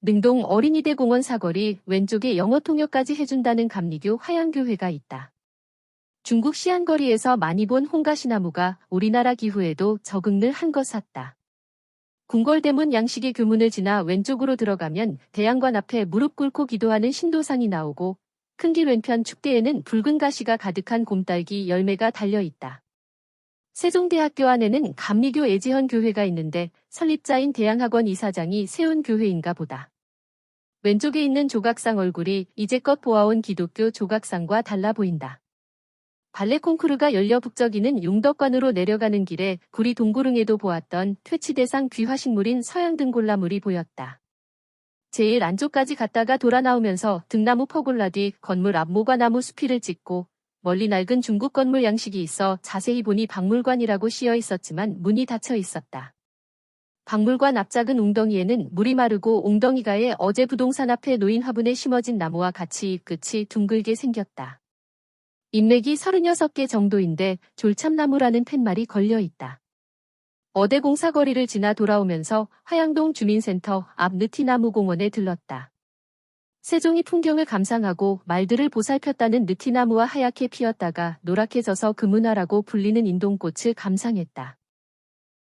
능동 어린이대 공원 사거리 왼쪽에 영어 통역까지 해준다는 감리교 화양교회가 있다. 중국 시안거리에서 많이 본 홍가시나무가 우리나라 기후에도 적응을 한 것 같다. 궁궐대문 양식의 교문을 지나 왼쪽으로 들어가면 대양관 앞에 무릎 꿇고 기도하는 신도상이 나오고 큰 길 왼편 축대에는 붉은 가시가 가득한 곰딸기 열매가 달려 있다. 세종대학교 안에는 감리교 애지현 교회가 있는데 설립자인 대양학원 이사장이 세운 교회인가 보다. 왼쪽에 있는 조각상 얼굴이 이제껏 보아온 기독교 조각상과 달라 보인다. 발레 콩쿠르가 열려 북적이는 용덕관으로 내려가는 길에 구리 동구릉에도 보았던 퇴치대상 귀화식물인 서양등골나물이 보였다. 제일 안쪽까지 갔다가 돌아 나오면서 등나무 퍼골라 뒤 건물 앞 모과 나무 수피를 찍고 멀리 낡은 중국 건물 양식이 있어 자세히 보니 박물관이라고 씌어 있었지만 문이 닫혀 있었다. 박물관 앞 작은 웅덩이에는 물이 마르고 웅덩이가에 어제 부동산 앞에 놓인 화분에 심어진 나무와 같이 끝이 둥글게 생겼다. 인맥이 36개 정도인데 졸참나무라는 팻말이 걸려 있다. 어대 공사거리를 지나 돌아오면서 화양동 주민센터 앞 느티나무 공원에 들렀다. 세종이 풍경을 감상하고 말들을 보살폈다는 느티나무와 하얗게 피었다가 노랗게 져서 금은화라고 불리는 인동꽃을 감상했다.